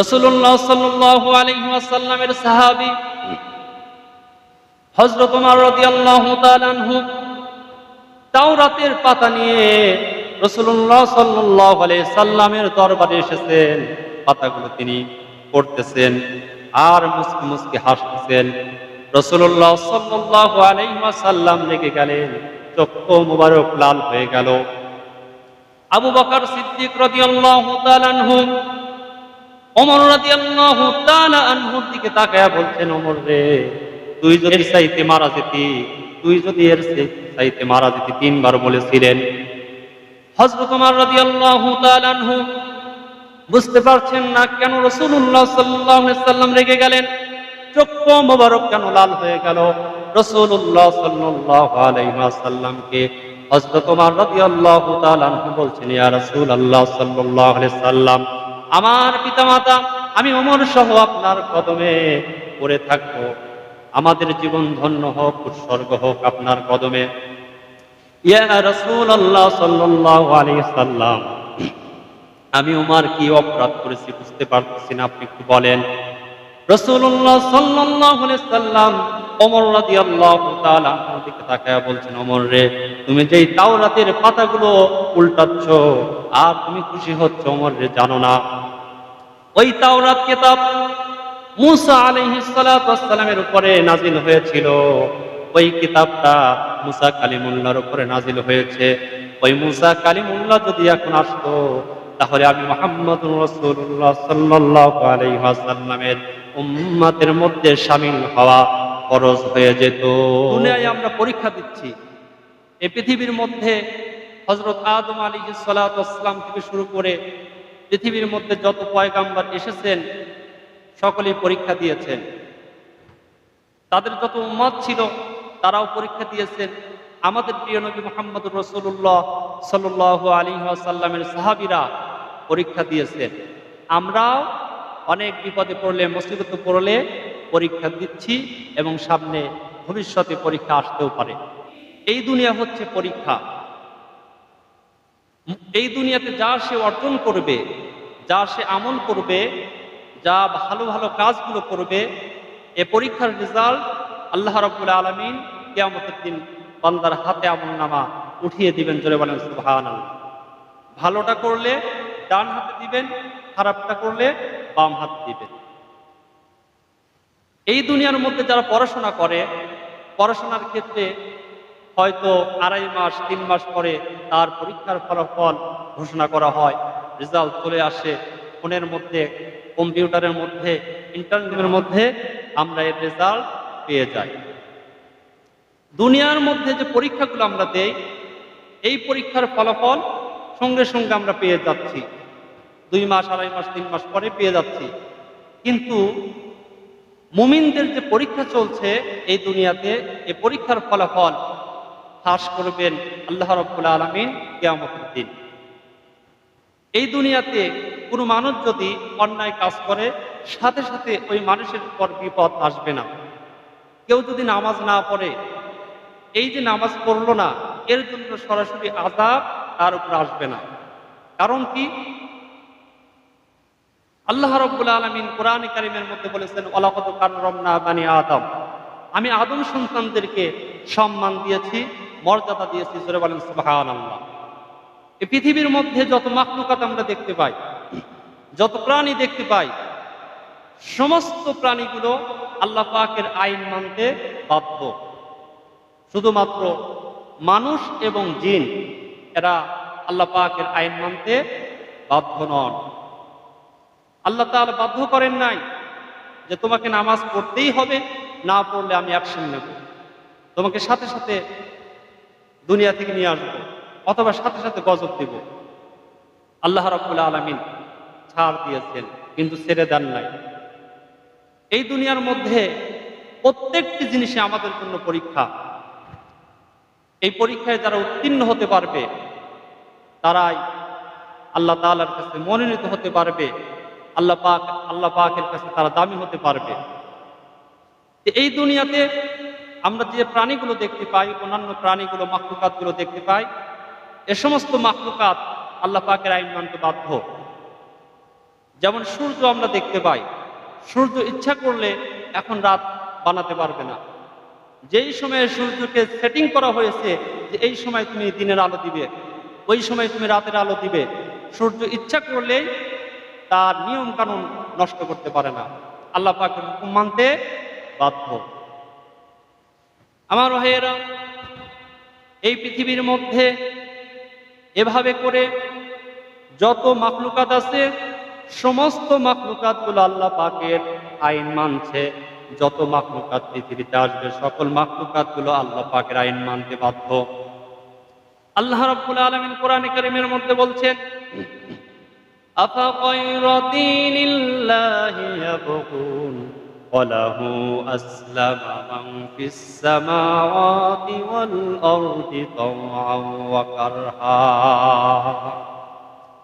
রসুল্লাহ সাল্লাল্লাহু আলাইহি ওয়াসাল্লামের সাহাবী হযরত ওমর রাদিয়াল্লাহু তাআলা আনহু তাওরাতের পাতা নিয়ে রসুল্লাহ সাল্লাল্লাহু সাল্লামের দরবারে এসেছেন। পাতাগুলো তিনি পড়তেছেন আর মুসকি মুসকি হাসতেছেন। রসুল্লাহ সাল্লাল্লাহু আলাইহি ওয়াসাল্লাম গেলেন চক্ষু মুবারক লাল হয়ে গেল। আবু বকর সিদ্দিক রাদিয়াল্লাহু তাআলা ওমর রাদিয়াল্লাহু তাআলা আনহুর দিকে তাকায়া বলছেন ওমর রে তুই যদি চাইতে মারা যেতি তুই যদি এর চাইতে মারা যেতি তিনবার বলেছিলেন। হযরত ওমর রাদিয়াল্লাহু তাআলা আনহু বুঝতে পারছেন না কেন রাসূলুল্লাহ সাল্লাল্লাহু আলাইহি সাল্লাম রেগে গেলেন। চক্ষু মোবারক কেন লাল হয়ে গেল? রাসূলুল্লাহ সাল্লাল্লাহু আলাইহি ওয়াসাল্লামকে হযরত ওমর রাদিয়াল্লাহু তাআলা আনহু বলছেন ইয়া রাসূলুল্লাহ সাল্লাল্লাহু আলাইহি সাল্লাম আমার পিতামাতা, আমি ওমর সহ আপনার কদমে পড়ে থাকব। আমাদের জীবন ধন্য হোক, উৎসর্গ হোক আপনার কদমে। আমি উমার কি অপরাধ করেছি বুঝতে পারতেছি না, আপনি একটু বলেন। রসুল্লাহ সাল্লাম রাদিয়াল্লাহু তাআলা আনহুর দিকে তাকায়া বলছেন, ওমর রে, তুমি যেই তাওরাতের পাতাগুলো উল্টাচ্ছ, আর তুমি খুশি হচ্ছ, ওমর রে, জানো না। ওই তাওরাত কিতাব মুসা ওয়াসসালামের উপরে নাজিল হয়েছিল। ওই কিতাবটা মুসা কালিমুল্লাহর উপরে নাজিল হয়েছে। ওই মুসা কালিমুল্লাহ যদি এখন আসতো, তাহলে আমি মোহাম্মদ রসুল্লাহ সাল্লাল্লাহু আলাইহি ওয়াসাল্লামের উম্মতের মধ্যে সামিল হওয়া ফরজ হয়ে যেত। দুনিয়ায় আমরা পরীক্ষা দিচ্ছি। এই পৃথিবীর মধ্যে হযরত আদম আলাইহিস সালাতু ওয়াসসালাম থেকে শুরু করে পৃথিবীর মধ্যে যত পয়গাম্বার এসেছেন, সকলেই পরীক্ষা দিয়েছেন। তাদের যত উম্মত ছিল, তারাও পরীক্ষা দিয়েছেন। আমাদের প্রিয় নবী মোহাম্মদ রসুল্লাহ সাল্লাহ আলী সাল্লামের সাহাবিরা পরীক্ষা দিয়েছেন। আমরাও অনেক বিপদে পড়লে মুসিবতে পড়লে পরীক্ষা দিচ্ছি এবং সামনে ভবিষ্যতে পরীক্ষা আসতেও পারে। এই দুনিয়া হচ্ছে পরীক্ষা। এই দুনিয়াতে যা সে অর্জন করবে, যা সে আমল করবে, যা ভালো ভালো কাজগুলো করবে, এ পরীক্ষার রেজাল্ট আল্লাহ রব্বুল আলমিন কেয়ামতের দিন বান্দার হাতে আমল নামা উঠিয়ে দিবেন জোরে বলেন সুবহান ভালোটা করলে ডান হাতে দিবেন, খারাপটা করলে বাম হাতে দিবেন। এই দুনিয়ার মধ্যে যারা পড়াশোনা করে, পড়াশোনার ক্ষেত্রে হয়তো আড়াই মাস, তিন মাস পরে তার পরীক্ষার ফলাফল ঘোষণা করা হয়। রেজাল্ট চলে আসে ফোনের মধ্যে, কম্পিউটারের মধ্যে, ইন্টারনেটের মধ্যে আমরা এর রেজাল্ট পেয়ে যাই। দুনিয়ার মধ্যে যে পরীক্ষাগুলো আমরা দেই, এই পরীক্ষার ফলাফল সঙ্গে সঙ্গে আমরা পেয়ে যাচ্ছি। দুই মাস, আড়াই মাস, তিন মাস পরে পেয়ে যাচ্ছি। কিন্তু মুমিনদের যে পরীক্ষা চলছে এই দুনিয়াতে এই পরীক্ষার ফলাফল ফাঁস করবেন আল্লাহ রব্বুল আলমিন কেয়ামতের দিন। এই দুনিয়াতে কোনো মানুষ যদি অন্যায় কাজ করে, সাথে সাথে ওই মানুষের উপর বিপদ আসবে না। কেউ যদি নামাজ না পড়ে, এই যে নামাজ পড়ল না, এর জন্য সরাসরি আজাব তার উপর আসবে না। কারণ কি? আল্লাহ রব্বুল আলমিন কোরআন কারিমের মধ্যে বলেছেন অলাকত কাররমনা বানি আদম। আমি আদম সন্তানদেরকে সম্মান দিয়েছি, মর্যাদা দিয়েছি, জোরে বলেন সুবাহান আল্লাহ এই পৃথিবীর মধ্যে যত মাকলুকাত আমরা দেখতে পাই, যত প্রাণী দেখতে পাই, সমস্ত প্রাণীগুলো আল্লাহ পাকের আইন মানতে বাধ্য। শুধুমাত্র মানুষ এবং জিন, এরা আল্লাহ পাকের আইন মানতে বাধ্য নন। আল্লাহ তাআলা বাধ্য করেন নাই যে তোমাকে নামাজ পড়তেই হবে, না পড়লে আমি অ্যাকশন নেব। তোমাকে সাথে সাথে দুনিয়া থেকে নিয়ে আসব অথবা সাথে সাথে গজব দিব। আল্লাহ রাব্বুল আলামিন ছাড় দিয়েছেন, কিন্তু ছেড়ে দেন নাই। এই দুনিয়ার মধ্যে প্রত্যেকটি জিনিসে আমাদের জন্য পরীক্ষা। এই পরীক্ষায় যারা উত্তীর্ণ হতে পারবে, তারাই আল্লাহ তাআলার কাছে মনোনীত হতে পারবে। আল্লাহ পাক, আল্লাহ পাকের কাছে তারা দামি হতে পারবে। এই দুনিয়াতে আমরা যে প্রাণীগুলো দেখতে পাই, অন্যান্য প্রাণীগুলো মাকলুকাতগুলো দেখতে পাই, এ সমস্ত মাকলুকাত আল্লাহ পাকের আইন মানতে বাধ্য। যেমন সূর্য আমরা দেখতে পাই, সূর্য ইচ্ছা করলে এখন রাত বানাতে পারবে না। যেই সময়ে সূর্যকে সেটিং করা হয়েছে যে এই সময় তুমি দিনের আলো দিবে, ওই সময় তুমি রাতের আলো দিবে, সূর্য ইচ্ছা করলেই তার নিয়ম কানুন নষ্ট করতে পারে না। আল্লাহ পাকের হুকুম মানতে বাধ্য। আমার ভাইয়েরা, এই পৃথিবীর মধ্যে এভাবে করে যত মাকলুকাত আছে, সমস্ত মাকলুকাতগুলো আল্লাহ পাকের আইন মানছে। যত মাকলুকাত পৃথিবীতে আসবে, সকল মাকলুকাতগুলো আল্লাহ পাকের আইন মানতে বাধ্য। আল্লাহ রাব্বুল আলামিন কোরআনে কারীমের মধ্যে বলছেন أفغير دين الله يبغون وله أسلم من في السماوات والأرض طوعا وكرها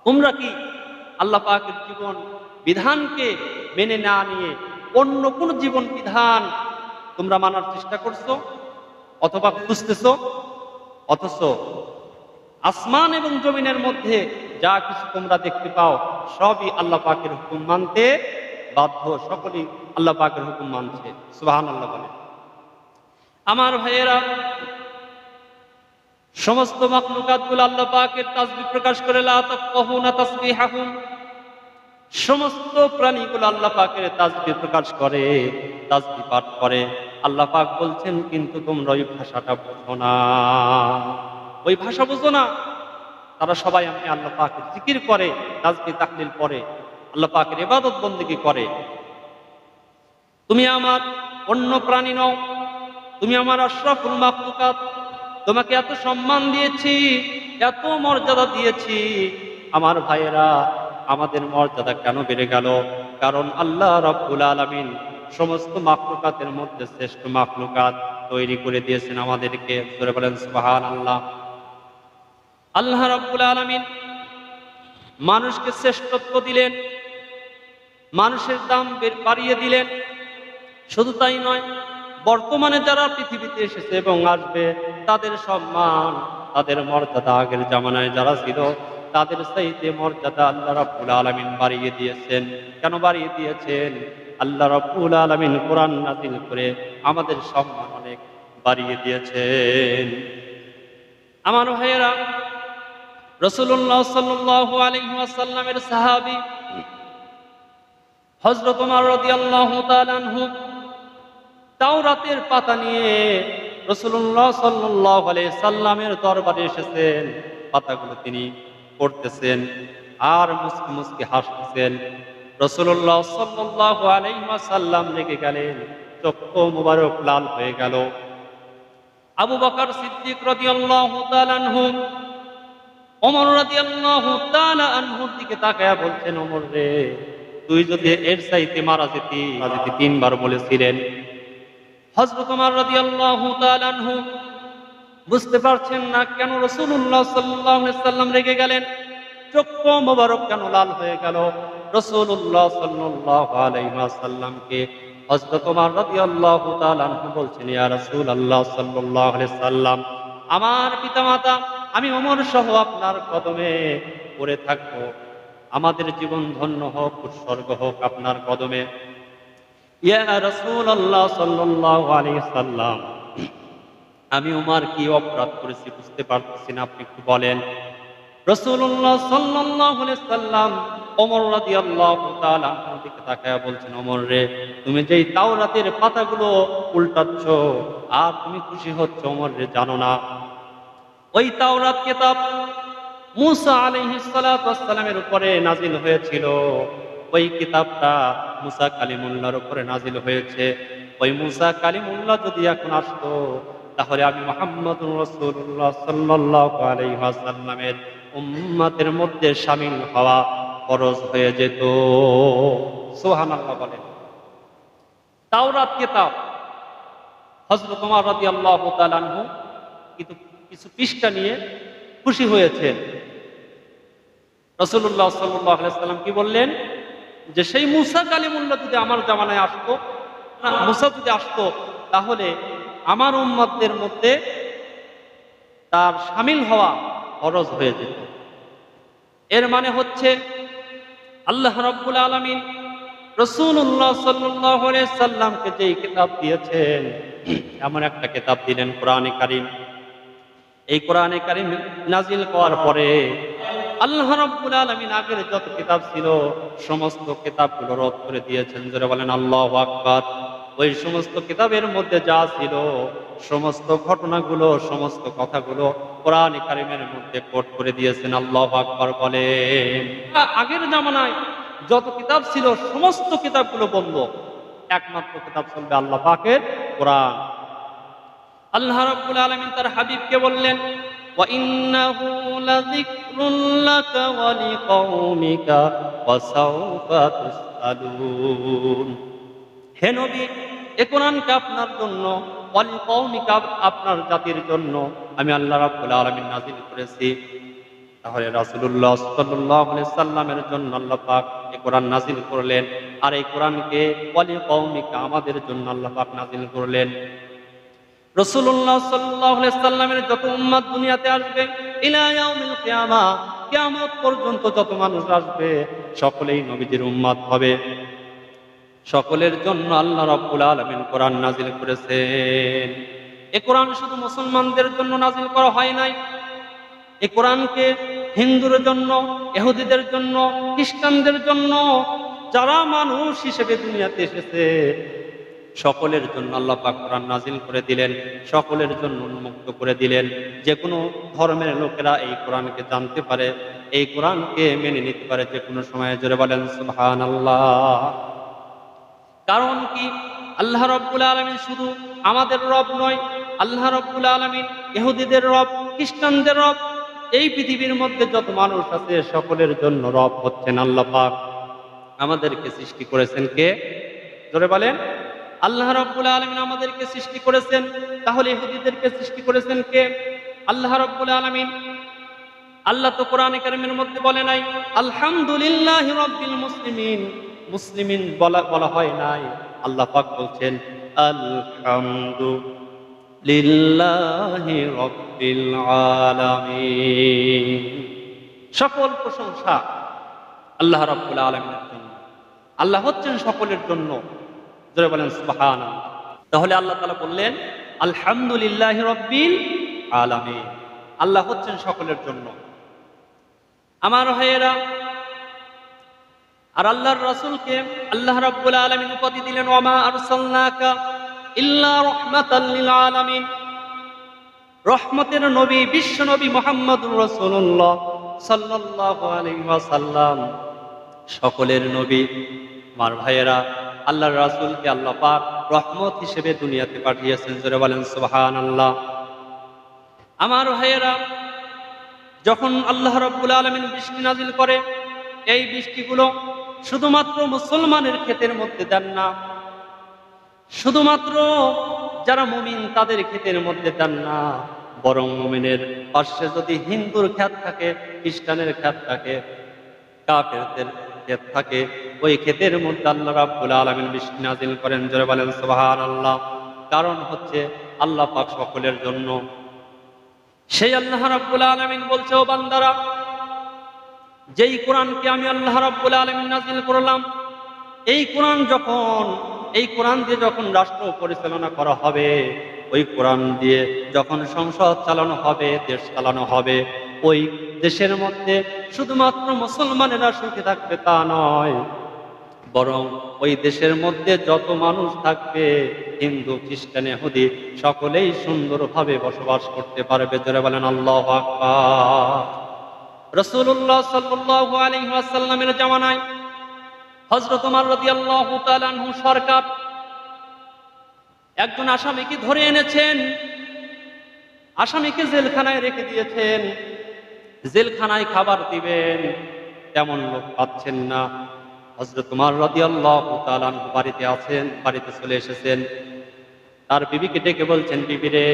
তোমরা কি আল্লাহ পাকের জীবন বিধানকে মেনে না নিয়ে অন্য কোন জীবন বিধান তোমরা মানার চেষ্টা করছো অথবা খুঁজতেছো অথচ আসমান এবং জমিনের মধ্যে যা কিছু তোমরা দেখতে পাও, সবই আল্লাহ পাকের হুকুম মানতে বাধ্য। সকলেই আল্লাহ পাকের হুকুম মানছে। সুবাহান আল্লাহ বলে। আমার ভাইয়েরা, সমস্ত মাকলুকাতগুলো আল্লাহ পাকের প্রকাশ করে, লা সমস্ত প্রাণীগুলো আল্লাহ পাকের তাজবি প্রকাশ করে তাজবি পাঠ করে। আল্লাহ পাক বলছেন, কিন্তু তোমরা ওই ভাষাটা বোঝো না। ওই ভাষা বুঝো না। তারা সবাই আমি আল্লাহ পাকের জিকির করে তাজবি তাকলিল করে আল্লাহ পাকের ইবাদত বন্দিগি করে। তুমি আমার অন্য প্রাণী নও, তুমি আমার আশরাফুল মাকলুকাত তোমাকে এত সম্মান দিয়েছি, এত মর্যাদা দিয়েছি। আমার ভাইয়েরা, আমাদের মর্যাদা কেন বেড়ে গেল? কারণ আল্লাহ রব্বুল আলামিন সমস্ত মাকলুকাতের মধ্যে শ্রেষ্ঠ মাকলুকাত তৈরি করে দিয়েছেন আমাদেরকে। বলেন সুবহান আল্লাহ আল্লাহ রাব্বুল আলামিন মানুষকে শ্রেষ্ঠত্ব দিলেন, মানুষের দাম বাড়িয়ে দিলেন। শুধু তাই নয়, বর্তমানে যারা পৃথিবীতে এসেছে এবং আসবে, তাদের সম্মান, তাদের মর্যাদা আগের জামানায় যারা ছিল, তাদের সাইতে মর্যাদা আল্লাহ রাব্বুল আলামিন বাড়িয়ে দিয়েছেন। কেন বাড়িয়ে দিয়েছেন? আল্লাহ রাব্বুল আলামিন কোরআন নাযিল করে আমাদের সম্মান অনেক বাড়িয়ে দিয়েছেন। আমার ভাইয়েরা রসুল্লাহ সাল্লাহ আলহিহাসাল্লামের সাহাবি হজরত উমর রাদিয়াল্লাহু তাআলা আনহু তাওরাতের পাতা নিয়ে রসুল্লাহ সাল্লাহ আলাইহি সাল্লামের দরবারে এসেছেন। পাতাগুলো তিনি পড়তেছেন আর মুসকি মুসকি হাসতেছেন। রসুল্লাহ সাল্লাহ আলাইহাসাল্লাম রেগে গেলেন, চক্ষু মুবারক লাল হয়ে গেল। আবু বকর সিদ্দিক রাদিয়াল্লাহু তাআলা ওমর রাদিয়াল্লাহু তাআলা আনহুর দিকে তাকায়া বলছেন, ওমর রে, তুই যদি এর চাইতে মারা যেতি যেতি তিনবার বলেছিলেন। হযরত ওমর রাদিয়াল্লাহু তাআলা আনহু বুঝতে পারছেন না কেন আলাইহি সাল্লাম রেগে গেলেন। চক্ষু মোবারক কেন লাল হয়ে গেল? আলাইহি ওয়াসাল্লামকে হযরত ওমর রাদিয়াল্লাহু তাআলা আনহু বলছেন, ইয়া রাসূলুল্লাহ সাল্লাল্লাহু আলাইহি সাল্লাম, আমার পিতামাতা আমি ওমর সহ আপনার কদমে পড়ে থাকব। আমাদের জীবন ধন্য হোক, উৎসর্গ হোক আপনার কদমে। ইয়া রাসূলুল্লাহ সাল্লাল্লাহু আলাইহি সাল্লাম, আমি উমার কি অপরাধ করেছি বুঝতে পারতেছি না, আপনি একটু বলেন। রসুল্লাহ আলাইহি সাল্লাম ওমর রাদিয়াল্লাহু তাআলা আনহুর দিকে তাকায়া বলছেন, ওমর রে, তুমি যেই তাওরাতের পাতাগুলো উল্টাচ্ছ, আর তুমি খুশি হচ্ছ অমর রে, জানো না। ওই তাওরাত কেতাব মুসা আলাইহিস সালাতু উপরে নাজিল হয়েছিল। ওই কিতাবটা মুসা কালিমুল্লাহর উপরে নাজিল হয়েছে। ওই মুসা কালিমুল্লাহ যদি এখন আসতো, তাহলে আমি সাল্লাল্লাহু আলাইহি ওয়াসাল্লামের উম্মতের মধ্যে সামিল হওয়া ফরজ হয়ে যেত। সুবহানাল্লাহ বলেন। তাওরাত কেতাব হযরত ওমর রাদিয়াল্লাহু তাআলা আনহু কিন্তু কিছু পৃষ্ঠা নিয়ে খুশি হয়েছেন আলাইহি সাল্লাম কি বললেন? যে সেই মুসা কালিমুল্লাহ যদি আমার জামানায় আসতো, মুসা যদি আসতো, তাহলে আমার উম্মতদের মধ্যে তার সামিল হওয়া ফরজ হয়ে যেত। এর মানে হচ্ছে আল্লাহ রাব্বুল আলামিন রসুল্লাহ সাল্লাহ সাল্লামকে যেই কিতাব দিয়েছেন, এমন একটা কিতাব দিলেন কোরআনে কারিম। এই কোরআনে কারিম নাজিল করার পরে আল্লাহ রাব্বুল আলামিন আগের যত কিতাব ছিল, সমস্ত কিতাবগুলো রদ করে দিয়েছেন। যারা বলেন, আল্লাহ আকবার। ওই সমস্ত কিতাবের মধ্যে যা ছিল, সমস্ত ঘটনাগুলো, সমস্ত কথাগুলো কোরআন কারিমের মধ্যে কোট করে দিয়েছেন। আল্লাহ আকবার বলেন, আগের জামানায় যত কিতাব ছিল, সমস্ত কিতাবগুলো বন্ধ। একমাত্র কিতাব চলবে আল্লাহ পাকের কোরআন। আল্লাহ রাব্বুল আলামিন তার হাবিবকে বললেন وَإِنَّهُ لَذِكْرٌ لَكَ وَلِقَوْمِكَ وَسَوْفَ تُسْأَلُونَ হে নবী এ কোরআনকে আপনার জন্য ওয়ালিকৌমিকা আপনার জাতির জন্য আমি আল্লাহ রাব্বুল আলামিন নাজিল করেছি তাহলে রাসূলুল্লাহ সাল্লাল্লাহু আলাইহি সাল্লামের জন্য আল্লাহ পাক এই কোরআন নাজিল করলেন আর এই কোরআনকে ওয়ালিকৌমিকা আমাদের জন্য আল্লাহ পাক নাজিল করলেন রসুল্লাহ সাল্লাহ যত উম্মাদ দুনিয়াতে আসবে, ইলা ইয়াউমিল কিয়ামা পর্যন্ত যত মানুষ আসবে, সকলেই নবীজির উম্মাদ হবে। সকলের জন্য আল্লাহ রাব্বুল আলামিন কোরআন নাজিল করেছেন। এ কোরআন শুধু মুসলমানদের জন্য নাজিল করা হয় নাই। এ কোরআনকে হিন্দুর জন্য এহুদিদের জন্য, খ্রিস্টানদের জন্য, যারা মানুষ হিসেবে দুনিয়াতে এসেছে সকলের জন্য আল্লাহ পাক কোরআন নাজিল করে দিলেন, সকলের জন্য উন্মুক্ত করে দিলেন। যে কোনো ধর্মের লোকেরা এই কোরআনকে জানতে পারে, এই কোরআনকে মেনে নিতে পারে যে কোনো সময়ে। জোরে বলেন সুবহান আল্লাহ কারণ কি? আল্লাহ রব্বুল আলমিন শুধু আমাদের রব নয়, আল্লাহ রব্বুল আলমিন ইহুদিদের রব, খ্রিস্টানদের রব, এই পৃথিবীর মধ্যে যত মানুষ আছে, সকলের জন্য রব হচ্ছেন আল্লাহ পাক। আমাদেরকে সৃষ্টি করেছেন কে? জোরে বলেন আল্লাহ রব্বুল আলমিন আমাদেরকে সৃষ্টি করেছেন, তাহলে ইহুদিদেরকে সৃষ্টি করেছেন কে? আল্লাহ রব্বুল আলমিন। আল্লাহ তো কোরআন কারিমের মধ্যে বলে নাই, আলহামদুলিল্লাহ রব্বিল মুসলিমিন। মুসলিমিন বলা বলা হয় নাই। আল্লাহ পাক বলছেন আলহামদু লিল্লাহি রব্বিল আলামিন। সকল প্রশংসা আল্লাহ রাব্বুল আলামিনের জন্য। আল্লাহ হচ্ছেন সকলের জন্য। জোরে বলেন সুবহান তাহলে আল্লাহ তাআলা বললেন, আলহামদুলিল্লাহি রব্বিল আলামিন। আল্লাহ হচ্ছেন সকলের জন্য। আমার ভাইয়েরা, আর আল্লাহর রাসূলকে আল্লাহ রাব্বুল আলামিন উপাধি দিলেন লিল আলামিন। রহমতের নবী, বিশ্ব নবী মুহাম্মদুর রাসূলুল্লাহ সাল্লাল্লাহু আলাইহি ওয়াসাল্লাম। সকলের নবী। আমার ভাইয়েরা আল্লাহর রাসূলকে আল্লাহ পাক রহমত হিসেবে দুনিয়াতে পাঠিয়েছেন। জোরে বলেন, সুবহানাল্লাহ। আমার ভাইয়েরা, যখন আল্লাহ রাব্বুল আলামিন বৃষ্টি নাজিল করে, এই বৃষ্টিগুলো শুধুমাত্র মুসলমানের ক্ষেতের মধ্যে দেন না, শুধুমাত্র যারা মুমিন তাদের ক্ষেতের মধ্যে দেন না, বরং মুমিনের পাশে যদি হিন্দুর খ্যাত থাকে, খ্রিস্টানের খ্যাত থাকে, কাফেরদের ক্ষেত থাকে, ওই ক্ষেতের মধ্যে আল্লাহ রাব্বুল আলামিন বৃষ্টি নাজিল করেন, জোরে বলেন, সুবহানাল্লাহ। কারণ হচ্ছে আল্লাহ পাক সকলের জন্য। সেই আল্লাহ রাব্বুল আলামিন বলছে, ও বান্দারা, যেই কোরআনকে আমি আল্লাহ রাব্বুল আলামিন নাজিল করলাম, এই কোরআন যখন, এই কোরআন দিয়ে যখন রাষ্ট্র পরিচালনা করা হবে, ওই কোরআন দিয়ে যখন সংসদ চালানো হবে, দেশ চালানো হবে ওই দেশের মধ্যে শুধুমাত্র মুসলমানেরা সুখে থাকবে তা নয়। বরং ওই দেশের মধ্যে যত মানুষ থাকবে, হিন্দু, খ্রিস্টান এহুদি সকলেই সুন্দরভাবে বসবাস করতে পারবে। জোরে বলেন, আল্লাহ রসুল্লাহ আলাইহি ওয়াসাল্লামের জামানায় তাআলা সরকার একজন আসামিকে ধরে এনেছেন। আসামিকে জেলখানায় রেখে দিয়েছেন। জেলখানায় খাবার দিবেন, তেমন লোক পাচ্ছেন না। হজরত তোমার তাআলা আনহু বাড়িতে আছেন, বাড়িতে চলে এসেছেন। তার বিবিকে ডেকে বলছেন বিবি রে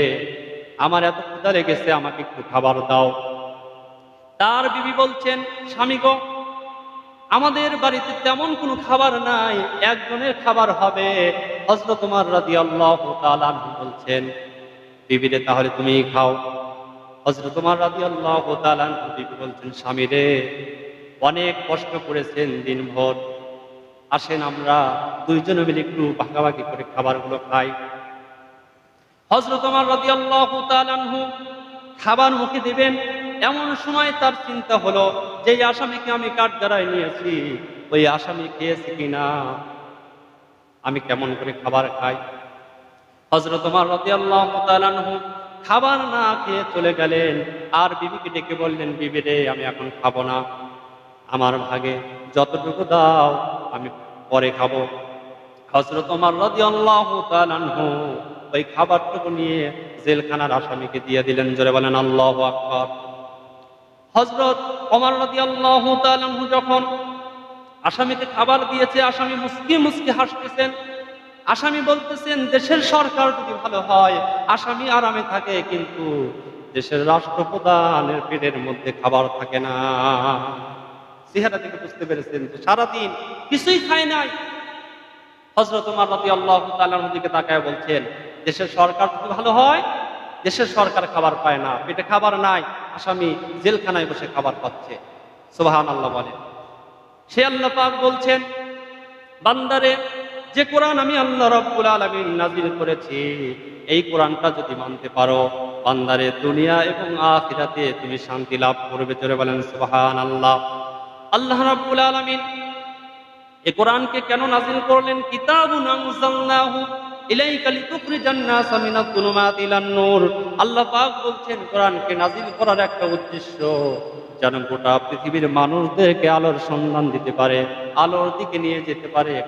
আমার এত ক্ষুধা লেগেছে, আমাকে একটু খাবার দাও। তার বিবি বলছেন, স্বামী গো, আমাদের বাড়িতে তেমন কোনো খাবার নাই, একজনের খাবার হবে। হজরত তোমার রাদি আল্লাহ বলছেন, বিবিরে, তাহলে তুমি খাও। হজরত তোমার রাদি আল্লাহ বলছেন, স্বামী রে, অনেক কষ্ট করেছেন দিনভর। আসেন আমরা দুইজনে মিলে একটু ভাগাভাগি করে খাবারগুলো খাই। হজরত আমার রাজি আল্লাহ খাবার মুখে দিবেন, এমন সময় তার চিন্তা হলো যে আসামিকে আমি কাঠগড়ায় নিয়েছি, ওই আসামি খেয়েছে কিনা? আমি কেমন করে খাবার খাই? হজরত আমার রাজি আল্লাহ খাবার না খেয়ে চলে গেলেন। আর বিবিকে ডেকে বললেন, বিবি রে, আমি এখন খাব না। আমার ভাগে যতটুকু দাও, আমি পরে খাব। হজরত আমার রাজি আল্লাহ ওই খাবারটুকু নিয়ে জেলখানার আসামিকে দিয়ে দিলেন। জোরে বলেন, আল্লাহ আকবর। হজরত অমর রাজি আল্লাহ যখন আসামিকে খাবার দিয়েছে, আসামি মুসকি মুসকি হাসতেছেন আসামি বলতেছেন, দেশের সরকার যদি ভালো হয়, আসামি আরামে থাকে, কিন্তু দেশের রাষ্ট্রপ্রধানের পেটের মধ্যে খাবার থাকে না। চেহারা থেকে বুঝতে পেরেছেন যে সারাদিন কিছুই খায় নাই। হজরত উমার আল্লাহ তালার দিকে তাকায় বলছেন, দেশের সরকার যদি ভালো হয়, দেশের সরকার খাবার পায় না, পেটে খাবার নাই, আসামি জেলখানায় বসে খাবার পাচ্ছে সুবাহান আল্লাহ বলেন সে আল্লাহ বলছেন, বান্দারে যে কোরআন আমি আল্লাহ রব্বুল আলমিন নাজিল করেছি, এই কোরআনটা যদি মানতে পারো, বান্দারে দুনিয়া এবং আখিরাতে তুমি শান্তি লাভ করবে। চলে বলেন সুবাহান আল্লাহ আল্লাহ রব্বুল আলমিন এ কোরআনকে কেন নাজিল করলেন? কিতাবুন আনজালনাহু বলছেন করার একটা উদ্দেশ্য, যেন গোটা পৃথিবীর মানুষদেরকে আলোর সন্ধান দিতে পারে, আলোর দিকে নিয়ে যেতে পারে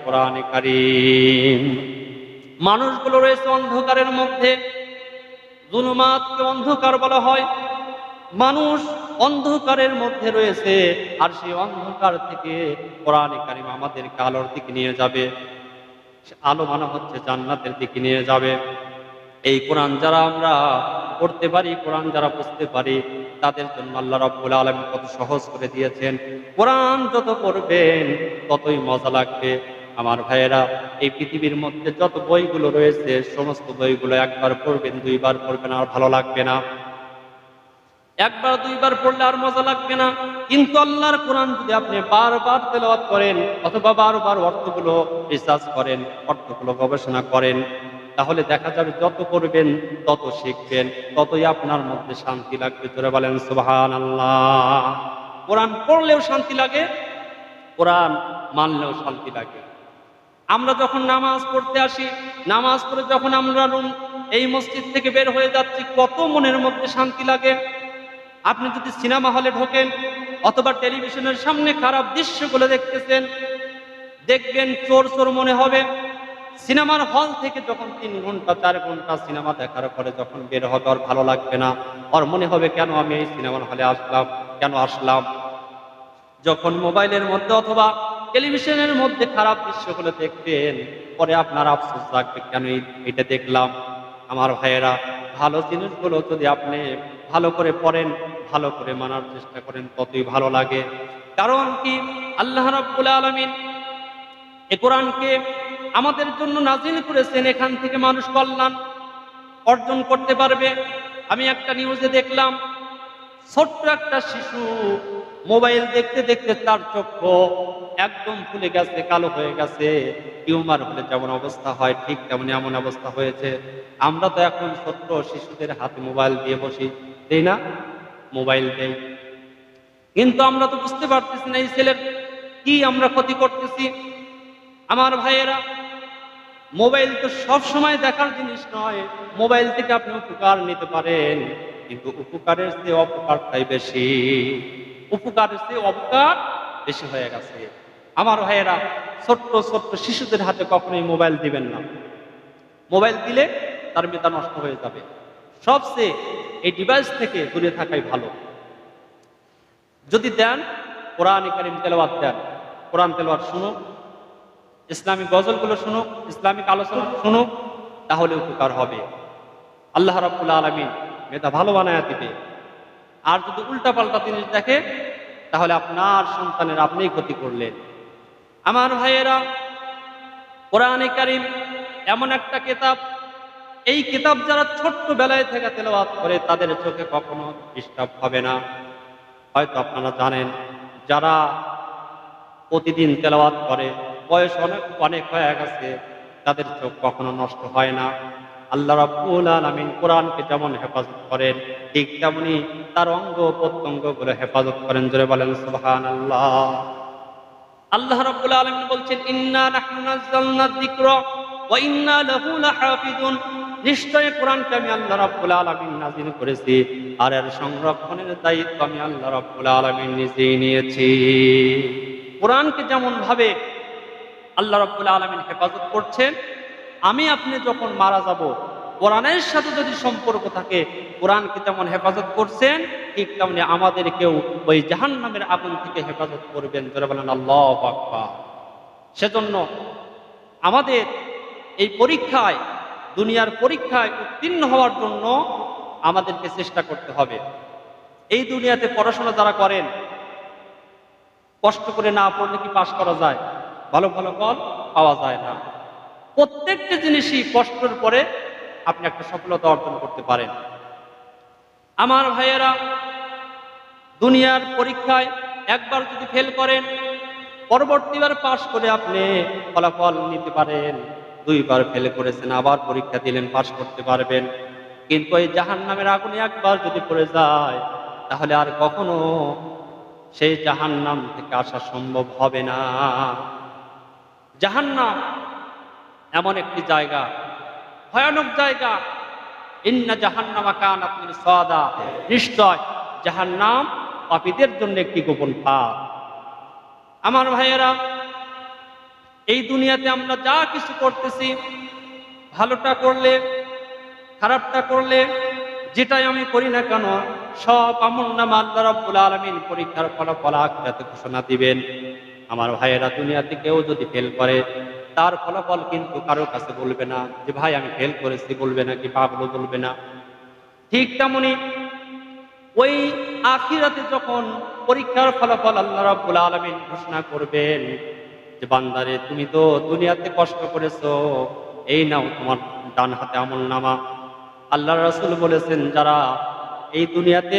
মানুষগুলো রয়েছে অন্ধকারের মধ্যে, জুলুমাতকে অন্ধকার বলা হয়। মানুষ অন্ধকারের মধ্যে রয়েছে, আর সেই অন্ধকার থেকে কোরআনে কারিম আমাদেরকে আলোর দিকে নিয়ে যাবে। আলো মানে হচ্ছে জান্নাতের দিকে নিয়ে যাবে। এই কোরআন যারা আমরা পড়তে পারি, কোরআন যারা বুঝতে পারি, তাদের জন্য আল্লাহ রাব্বুল আলামিন কত সহজ করে দিয়েছেন। কোরআন যত পড়বেন, ততই মজা লাগবে। আমার ভাইয়েরা, এই পৃথিবীর মধ্যে যত বইগুলো রয়েছে, সমস্ত বইগুলো একবার পড়বেন, দুইবার পড়বেন, আর ভালো লাগবে না। একবার, দুইবার পড়লে আর মজা লাগবে না। কিন্তু আল্লাহর কোরআন যদি আপনি বারবার তেলাওয়াত করেন অথবা বারবার অর্থগুলো রিসার্চ করেন, অর্থগুলো গবেষণা করেন, তাহলে দেখা যাবে যত করবেন তত শিখবেন, ততই আপনার মধ্যে শান্তি লাগবে। জোরে বলেন সুবহান আল্লাহ কোরআন পড়লেও শান্তি লাগে, কোরআন মানলেও শান্তি লাগে। আমরা যখন নামাজ পড়তে আসি, নামাজ পড়ে যখন আমরা এই মসজিদ থেকে বের হয়ে যাচ্ছি, কত মনের মধ্যে শান্তি লাগে। আপনি যদি সিনেমা হলে ঢোকেন অথবা টেলিভিশনের সামনে খারাপ দৃশ্যগুলো দেখতেছেন, দেখবেন চোর চোর মনে হবে। সিনেমার হল থেকে যখন তিন ঘণ্টা, চার ঘণ্টা সিনেমা দেখার পরে যখন বের হবে, আর ভালো লাগবে না। আর মনে হবে কেন আমি এই সিনেমার হলে আসলাম, কেন আসলাম? যখন মোবাইলের মধ্যে অথবা টেলিভিশনের মধ্যে খারাপ দৃশ্যগুলো দেখবেন, পরে আপনার আফসোস লাগবে কেন এটা দেখলাম? আমার ভাইয়েরা, ভালো জিনিসগুলো যদি আপনি ভালো করে পড়েন, ভালো করে মানার চেষ্টা করেন, ততই ভালো লাগে। কারণ কি? আল্লাহ রাব্বুল আলামিন এ কোরআনকে আমাদের জন্য নাজিল করেছেন, এখান থেকে মানুষ কল্যাণ অর্জন করতে পারবে। আমি একটা নিউজে দেখলাম, ছোট্ট একটা শিশু মোবাইল দেখতে দেখতে তার চক্ষু একদম ফুলে গেছে, কালো হয়ে গেছে। টিউমার হলে যেমন অবস্থা হয়, ঠিক তেমন এমন অবস্থা হয়েছে। আমরা তো এখন ছোট্ট শিশুদের হাতে মোবাইল দিয়ে বসি। দেই না, মোবাইল দেই। কিন্তু আমরা তো বুঝতে পারতেছি না, এই ছেলের কি আমরা ক্ষতি করতেছি। আমার ভাইয়েরা, মোবাইল তো সব সময় দেখার জিনিস নয়, মোবাইল থেকে আপনি উপকার নিতে পারেন, কিন্তু উপকারের চেয়ে অপকারটাই বেশি। উপকারের চেয়ে অপকার বেশি হয়ে গেছে। আমার ভাইয়েরা, ছোট্ট ছোট্ট শিশুদের হাতে কখনোই মোবাইল দিবেন না। মোবাইল দিলে তার মেধা নষ্ট হয়ে যাবে। সবচেয়ে এই ডিভাইস থেকে দূরে থাকাই ভালো। যদি দেন, কোরআন কারিম তেলাওয়াত দেন। কোরআন তেলাওয়াত শুনুক, ইসলামিক গজলগুলো শুনুক, ইসলামিক আলোচনা শুনুক, তাহলে উপকার হবে। আল্লাহ রাব্বুল আলমিন মেধা ভালো বানায় দিবে। আর যদি উল্টাপাল্টা জিনিস দেখে, তাহলে আপনার সন্তানের আপনিই ক্ষতি করলেন। আমার ভাইয়েরা, কোরআনে কারিম এমন একটা কিতাব এই কিতাব যারা ছোট্ট বেলায় থেকে তেলাওয়াত করে, তাদের চোখে কখনো ডিস্টার্ব হবে না। হয়তো আপনারা জানেন, যারা প্রতিদিন তেলাওয়াত করে, বয়স অনেক অনেক হয়ে গেছে, তাদের চোখ কখনো নষ্ট হয় না। আল্লাহ রাব্বুল আলামিন কোরআনকে যেমন হেফাজত করেন, ঠিক তেমনি তার অঙ্গ প্রত্যঙ্গগুলো হেফাজত করেন। জোরে বলেন, সুবহানাল্লাহ। আল্লাহ আল্লাহ রাব্বুল আলামিন বলছেন, ইন্না যিকরা। নিশ্চয় কোরআনকে আমি আল্লাহ রাব্বুল আলামিন নাযিল করেছি আর এর সংরক্ষণের দায়িত্ব আমি আল্লাহ রাব্বুল আলামিন নিজেই নিয়েছি। কোরআনকে যেমন ভাবে আল্লাহ রাব্বুল আলামিন হেফাজত করছেন, আমি আপনি যখন মারা যাব, কোরআনের সাথে যদি সম্পর্ক থাকে, কোরআনকে যেমন হেফাজত করছেন, ঠিক তেমনি আমাদেরকেও ওই জাহান্নামের আগুন থেকে হেফাজত করবেন। যারা বলেন, আল্লাহ আকবার। সেজন্য আমাদের এই পরীক্ষায়, দুনিয়ার পরীক্ষায় উত্তীর্ণ হওয়ার জন্য আমাদেরকে চেষ্টা করতে হবে। এই দুনিয়াতে পড়াশোনা যারা করেন, কষ্ট করে না পড়লে কি পাশ করা যায়? ভালো ভালো ফল পাওয়া যায় না। প্রত্যেকটা জিনিসই কষ্টের পরে আপনি একটা সফলতা অর্জন করতে পারেন। আমার ভাইয়েরা, দুনিয়ার পরীক্ষায় একবার যদি ফেল করেন, পরবর্তীবার পাশ করে আপনি ফলাফল নিতে পারেন। দুইবার ফেল করেছেন, আবার পরীক্ষা দিলেন, পাশ করতে পারবেন। কিন্তু এই জাহান নামের আগুনে একবার যদি পড়ে যায়, তাহলে আর কখনো সেই জাহান নাম থেকে আসা সম্ভব হবে না। জাহান্নাম এমন একটি জায়গা, ভয়ানক জায়গা। ইন্না জাহান্নামা কানাত আপনি সাদা। নিশ্চয়, জাহান্নাম পাপীদের জন্য একটি গোপন পাপ। আমার ভাইয়েরা এই দুনিয়াতে আমরা যা কিছু করতেছি, ভালোটা করলে, খারাপটা করলে, যেটাই আমি করি না কেন, সব আমল নামা আল্লাহ রাব্বুল আলামিন পরীক্ষার ফলাফল আখিরাতে ঘোষণা দিবেন। আমার ভাইয়েরা দুনিয়াতে কেউ যদি ফেল করে, তার ফলাফল কিন্তু কারও কাছে বলবে না যে, ভাই, আমি ফেল করেছি। বলবে না কি পাবলো বলবে না। ঠিক তেমনি ওই আখিরাতে যখন পরীক্ষার ফলাফল আল্লাহ রাব্বুল আলামিন ঘোষণা করবেন যে বান্দারে, তুমি তো দুনিয়াতে কষ্ট করেছ, এই নাও তোমার ডান হাতে আমল নামা। আল্লাহ রাসূল বলেছেন, যারা এই দুনিয়াতে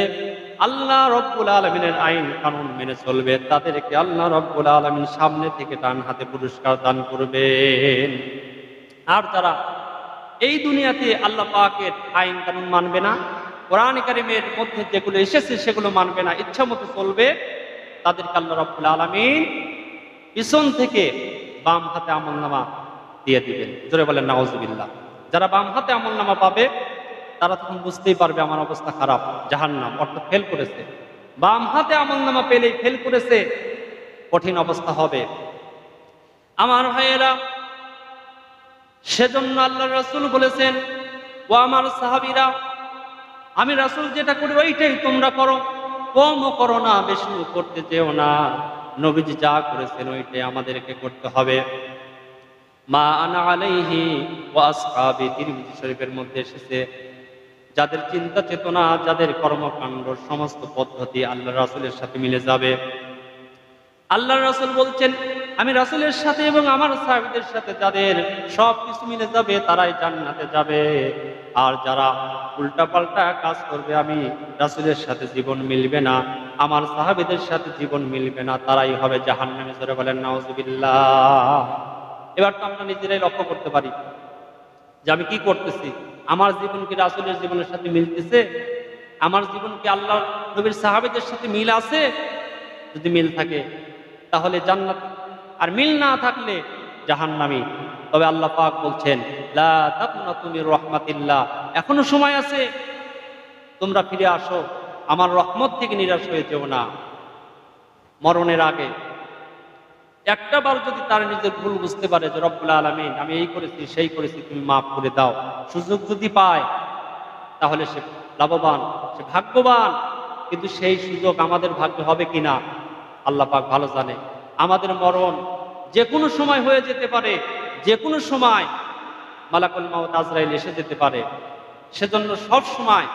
আল্লাহ রব্বুল আলমিনের আইন কানুন মেনে চলবে, তাদেরকে আল্লাহ রব্বুল আলমিন সামনে থেকে ডান হাতে পুরস্কার দান করবেন। আর যারা এই দুনিয়াতে আল্লাহ পাকের আইন কানুন মানবে না, কোরআন কারিমের মধ্যে যেগুলো এসেছে সেগুলো মানবে না, ইচ্ছা মতো চলবে, তাদেরকে আল্লাহ রব্বুল আলমিন পিছন থেকে বাম হাতে আমল নামা দিয়ে দিবেন। জোরে বলেন নাওজুবিল্লাহ যারা বাম হাতে আমল নামা পাবে, তারা তখন বুঝতেই পারবে আমার অবস্থা খারাপ, জাহান্নাম, অর্থাৎ ফেল করেছে। বাম হাতে আমল নামা পেলেই ফেল করেছে, কঠিন অবস্থা হবে। আমার ভাইয়েরা, সেজন্য আল্লাহ রাসূল বলেছেন, ও আমার সাহাবিরা, আমি রাসূল যেটা করি ওইটাই তোমরা করো। কমও করো না, বেশিও করতে চেও না। নবীজি যা করেছেন ওইটাই আমাদেরকে করতে হবে। মা আনা আলাইহি ওয়াসহাবি তিরমিজি শরীফের মধ্যে এসেছে, যাদের চিন্তা চেতনা, যাদের কর্মকাণ্ড, সমস্ত পদ্ধতি আল্লাহ রাসুলের সাথে মিলে যাবে। আল্লাহ রাসুল বলছেন আমি রাসুলের সাথে এবং আমার সাহেবদের সাথে যাদের সব কিছু মিলে যাবে তারাই জান্নাতে যাবে। আর যারা উল্টাপাল্টা কাজ করবে, আমি রাসুলের সাথে জীবন মিলবে না, আমার সাহাবীদের সাথে জীবন মিলবে না, তারাই হবে জাহান্নামে। জোরে বলেন, নাউজুবিল্লাহ। এবার তো আমরা নিজেরাই লক্ষ্য করতে পারি যে আমি কি করতেছি। আমার জীবন কি রাসূলের জীবনের সাথে মিলতেছে? আমার জীবন কি আল্লাহ নবীর সাহাবীদের সাথে মিল আছে? যদি মিল থাকে, তাহলে জান্নাত আর মিল না থাকলে জাহান্নামি। তবে আল্লাহ পাক বলছেন মির রাহমাতিল্লাহ। এখনও সময় আছে, তোমরা ফিরে আসো। আমার রহমত থেকে নিরাশ হয়ে যেও না। মরণের আগে। একটা বার যদি তার নিজের ভুল বুঝতে পারে যে, রব্বুল আলমিন, আমি এই করেছি, সেই করেছি, তুমি মাফ করে দাও। সুযোগ যদি পায়, তাহলে সে লাভবান, সে ভাগ্যবান। কিন্তু সেই সুযোগ আমাদের ভাগ্য হবে কিনা, আল্লাহ পাক ভালো জানে। আমাদের মরণ যে কোনো সময় হয়ে যেতে পারে, যে কোনো সময় মালাকুল মাউত আজরাইল এসে যেতে পারে। সেজন্য সব সময়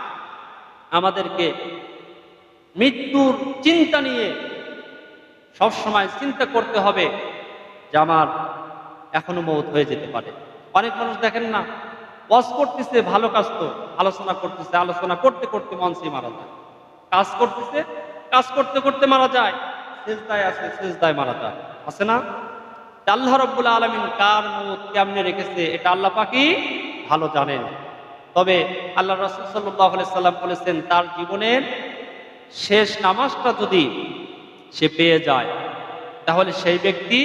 আমাদেরকে মৃত্যুর চিন্তা নিয়ে সব সময় চিন্তা করতে হবে যে আমার এখনও মৌত হয়ে যেতে পারে। অনেক মানুষ দেখেন না, ওয়াজ করতেছে, ভালো কাজ তো, আলোচনা করতেছে, আলোচনা করতে করতে মঞ্চে মারা যায়। কাজ করতেছে, কাজ করতে করতে মারা যায়। শেষদায় আছে শেষদায় মারা যায়। আছে না? আল্লাহ রব্বুল আলমিন কার মুখ কেমনে রেখেছে, এটা আল্লাহ পাকি ভালো জানেন। তবে আল্লাহ রসুল সাল্লাম বলেছেন, তার জীবনের শেষ নামাজটা যদি সে পেয়ে যায়, তাহলে সেই ব্যক্তি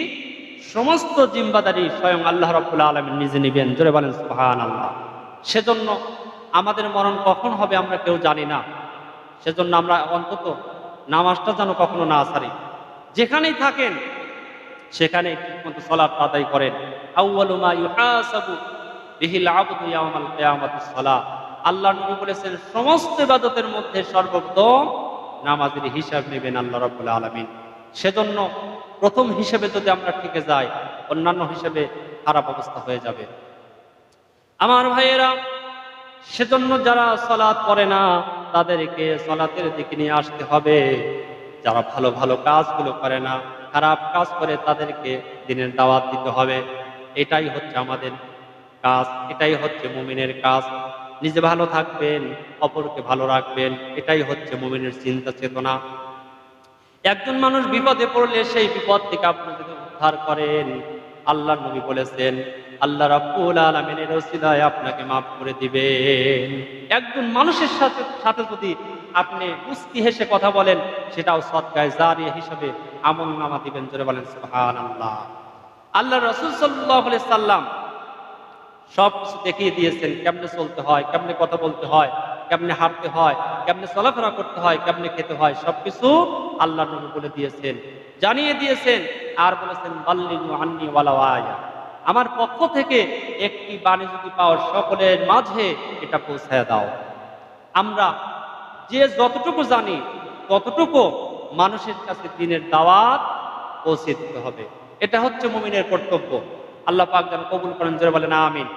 সমস্ত জিম্বাদারি স্বয়ং আল্লাহ রব্বুল আলমিন নিজে নিবেন। জোরে বলেন সুহান আল্লাহ সেজন্য আমাদের মরণ কখন হবে আমরা কেউ জানি না। সেজন্য আমরা অন্তত নামাজটা যেন কখনো না সারি। যেখানেই থাকেন সেখানে ঠিকমতো সলাৎ আদায় করেন। আল্লাহ নবী বলেছেন, সমস্ত ইবাদতের মধ্যে সর্বপ্রথম নামাজের হিসাব নেবেন আল্লাহ রাব্বুল আলামিন। সেজন্য প্রথম হিসেবে যদি আমরা ঠিকে যাই, অন্যান্য হিসেবে খারাপ অবস্থা হয়ে যাবে। আমার ভাইয়েরা, সেজন্য যারা সলাৎ করে না, তাদেরকে সলাতের দিকে নিয়ে আসতে হবে। যারা ভালো ভালো কাজগুলো করে না, খারাপ কাজ করে তাদেরকে দিনের দাওয়াত দিতে হবে। এটাই হচ্ছে আমাদের কাজ, এটাই হচ্ছে মুমিনের কাজ। নিজে ভালো থাকবেন, অপরকে ভালো রাখবেন, এটাই হচ্ছে মুমিনের চিন্তা চেতনা। একজন মানুষ বিপদে পড়লে সেই বিপদ থেকে আপনি যদি উদ্ধার করেন আল্লাহ নবী বলেছেন আল্লাহ রাব্বুল আলামিনের ওসিলায় আপনাকে মাফ করে দিবেন। একজন মানুষের সাথে সাথে যদি আপনি মুস্কি হেসে কথা বলেন, সেটাও সৎকায় জারিয়া হিসাবে আমল নামা দিবেন, জোরে বলেন সুবহানাল্লাহ। আল্লাহ রাসূল সাল্লাল্লাহু আলাইহি সাল্লাম সব কিছু দেখিয়ে দিয়েছেন, কেমনে চলতে হয়, কেমনে কথা বলতে হয়, কেমনে হাঁটতে হয়, কেমনে চলাফেরা করতে হয়, কেমনে খেতে হয় সবকিছু আল্লাহ নবী বলে দিয়েছেন, জানিয়ে দিয়েছেন, আর বলেছেন বাল্লিনু আন্নি ওয়ালা আয়া আমার পক্ষ থেকে একটি বাণী যদি পাও, সকলের মাঝে এটা পৌঁছায় দাও। আমরা যে যতটুকু জানি, ততটুকু মানুষের কাছে দিনের দাওয়াত পৌঁছে দিতে হবে। এটা হচ্ছে মুমিনের কর্তব্য। আল্লাহ পাক যেন কবুল করেন, জোরে বলেন, আমিন।